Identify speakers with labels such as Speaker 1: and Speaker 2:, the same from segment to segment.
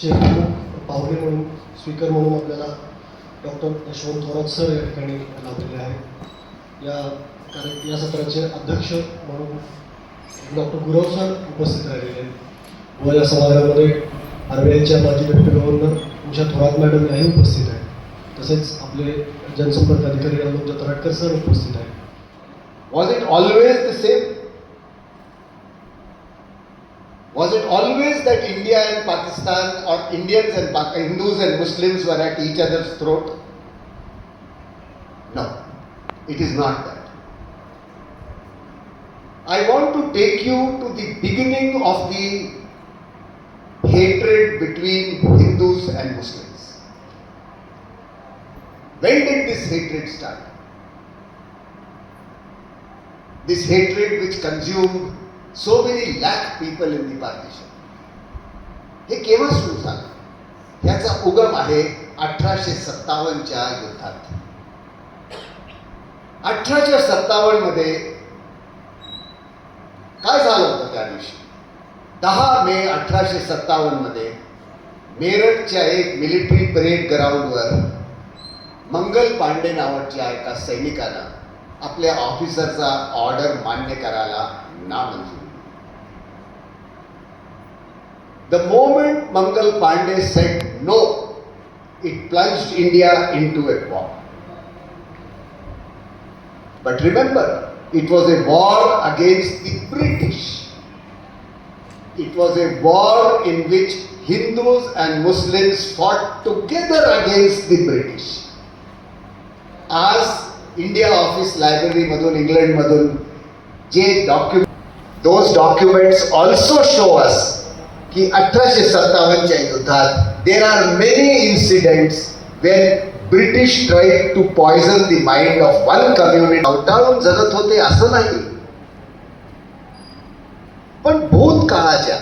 Speaker 1: चे पाहुणे म्हणून स्पीकर म्हणून आपल्याला डॉक्टर यशवंत थोरात सर या ठिकाणी लाभलेले आहेत. या कार्य या सत्राचे अध्यक्ष म्हणून डॉक्टर गुरव सर उपस्थित राहिलेले आहेत. व या समारंभामध्ये आर आयच्या माजी deputy governor Usha Thorat madam याही उपस्थित आहेत. तसेच आपले जनसंपर्क अधिकारी अलोक तराटकर सर उपस्थित आहेत.
Speaker 2: Was it always the same Was it always that India and Pakistan, or Indians and Pak- Hindus and Muslims were at each other's throat? No, it is not that. I want to take you to the beginning of the hatred between Hindus and Muslims. When did this hatred start? this hatred which consumed so many lakh people in the partition. हे केव्हा सुरू झालं? याचा उगम आहे अठराशे सत्तावन्नच्या युद्धात. अठराशे सत्तावन्नमध्ये काय झालं होतं त्या दिवशी? दहा मे अठराशे सत्तावन्नमध्ये मेरठच्या एक मिलिटरी परेड ग्राउंडवर मंगल पांडे नावाच्या एका सैनिकानं आपल्या ऑफिसरचा ऑर्डर मान्य करायला नामंजूर The moment Mangal Pandey said no, it plunged India into a war. But remember, it was a war against the British. It was a war in which Hindus and Muslims fought together against the British. As India Office Library Madhun, England Madhun, J document, those documents also show us की अठराशे सत्तावन्नच्या युद्धात there are many incidents when British tried to poison the mind of one community अवटाळून जगत होते असं नाही पण भूतकाळाच्या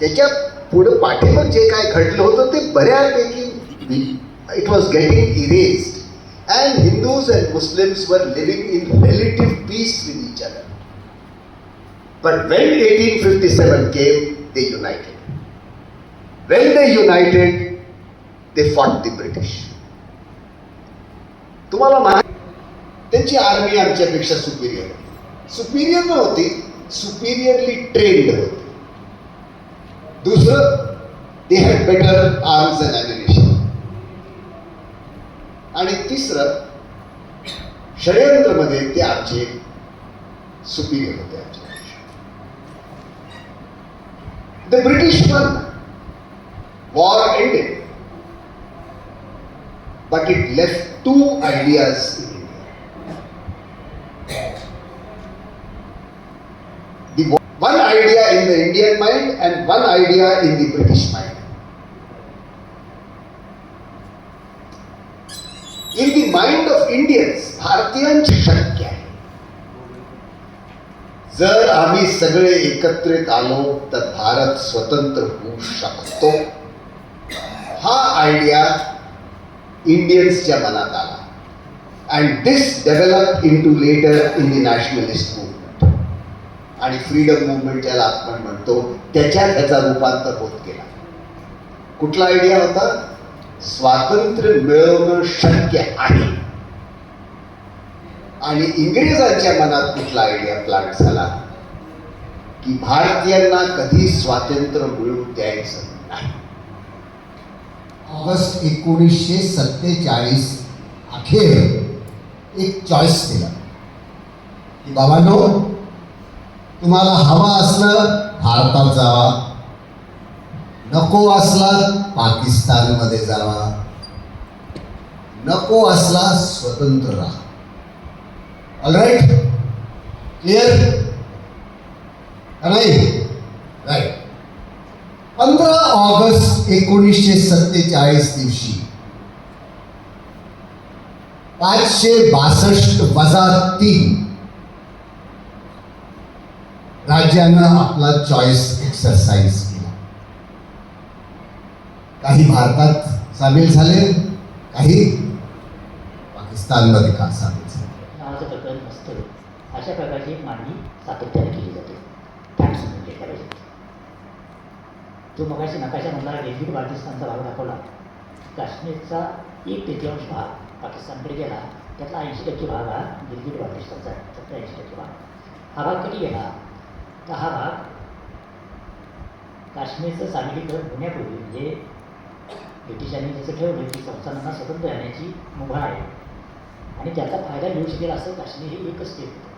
Speaker 2: त्याच्या पुढे पाठीवर जे काय घडलं होतं ते बऱ्यापैकी it was getting erase and Hindus and Muslims were living in relative peace with. But when 1857 came, they united. When they united, they fought the British. तुम्हाला माहिती त्यांची आर्मी आमच्यापेक्षा सुपिरियर सुपिरियर नव्हती सुपिरियरली ट्रेन्ड होती दुसरं they had better arms and ammunition आणि तिसरं षडयंत्रमध्ये ते आमचे सुपिरियर होते आमचे The British won. War ended. But it left two ideas in India. The one idea in the Indian mind and one idea in the British mind. In the mind of Indians, Bharatiyan Shakti जर आम्ही सगळे एकत्रित आलो तर भारत स्वतंत्र होऊ शकतो. हा आयडिया इंडियन्सच्या मनात आला. And this develop into later in the nationalist movement आणि फ्रीडम मुवमेंट ज्याला आपण म्हणतो त्याच्यात त्याचा रूपांतर होत गेला. कुठला आयडिया होता? स्वातंत्र्य मिळवणं शक्य आहे. आणि इंग्रजांच्या मनात कुठला आयडिया प्लांट झाला? की भारतीयांना कधी स्वातंत्र्य मिळू द्यायचं नाही.
Speaker 3: ऑगस्ट एकोणीसशे सत्तेचाळीस अखेर एक चॉईस दिला की बाबांनो तुम्हाला हवा असलं भारतात जावा. नको असला पाकिस्तानमध्ये जावा. नको असला स्वतंत्र राहा. ऑलराईट क्लिअर नाही राईट पंधरा ऑगस्ट एकोणीसशे सत्तेचाळीस दिवशी पाचशे बासष्ट वजा तीन राज्यानं आपला चॉईस एक्सरसाइज केला. काही भारतात सामील झाले काही पाकिस्तानमध्ये का सामील झाले
Speaker 4: नावाचं प्रकरण असतं अशा प्रकारची मांडणी सातत्याने केली जाते. थँक्स म्हणजे करायचे जो मगाशी नकाशामधला गिलगिट बाल्टिस्तानचा भाग दाखवला काश्मीरचा एक तृतीयांश भाग पाकिस्तानकडे गेला त्यातला ऐंशी टक्के भाग हा गिलगिट बाल्टिस्तानचा आहे. त्यातला ऐंशी टक्के भाग. हा भाग कधी गेला? तर हा भाग काश्मीरचं सामीलीकरण होण्यापूर्वी म्हणजे ब्रिटिशांनी जसं ठेवलं की संस्थानांना स्वतंत्र राहण्याची मुभा आहे. आणि त्याचा फायदा घेऊ शकेल असं काश्मीर हे एकच स्टेट होतं.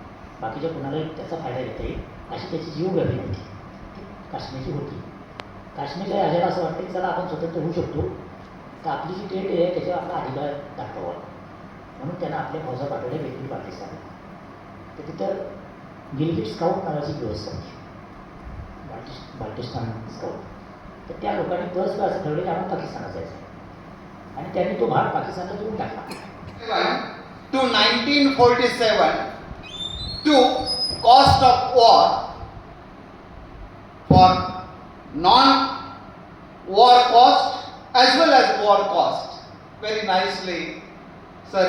Speaker 4: बाकीच्या कुणालाही त्याचा फायदा घेता येईल अशी त्याची जीव नव्हती होती. काश्मीरची होती. काश्मीरच्या राजाला असं वाटतं की चला आपण स्वतंत्र होऊ शकतो. तर आपली जी टेट आहे त्याच्यावर आपला अधिकार दाखवावा. म्हणून त्यांना आपल्या फौजा पाठवल्या वेगळी पाकिस्तान तर तिथं गिलगिट स्काउट नावाची व्यवस्था होती. बाल्टिस बाल्टिस्तान स्काउट तर त्या लोकांनी बस का असं ठरवलं की आपण पाकिस्तानात जायचं. आणि त्यांनी तो भाग पाकिस्तानला जोडून टाकला.
Speaker 5: To 1947 to cost of war for non war cost as well as war cost. Very nicely sir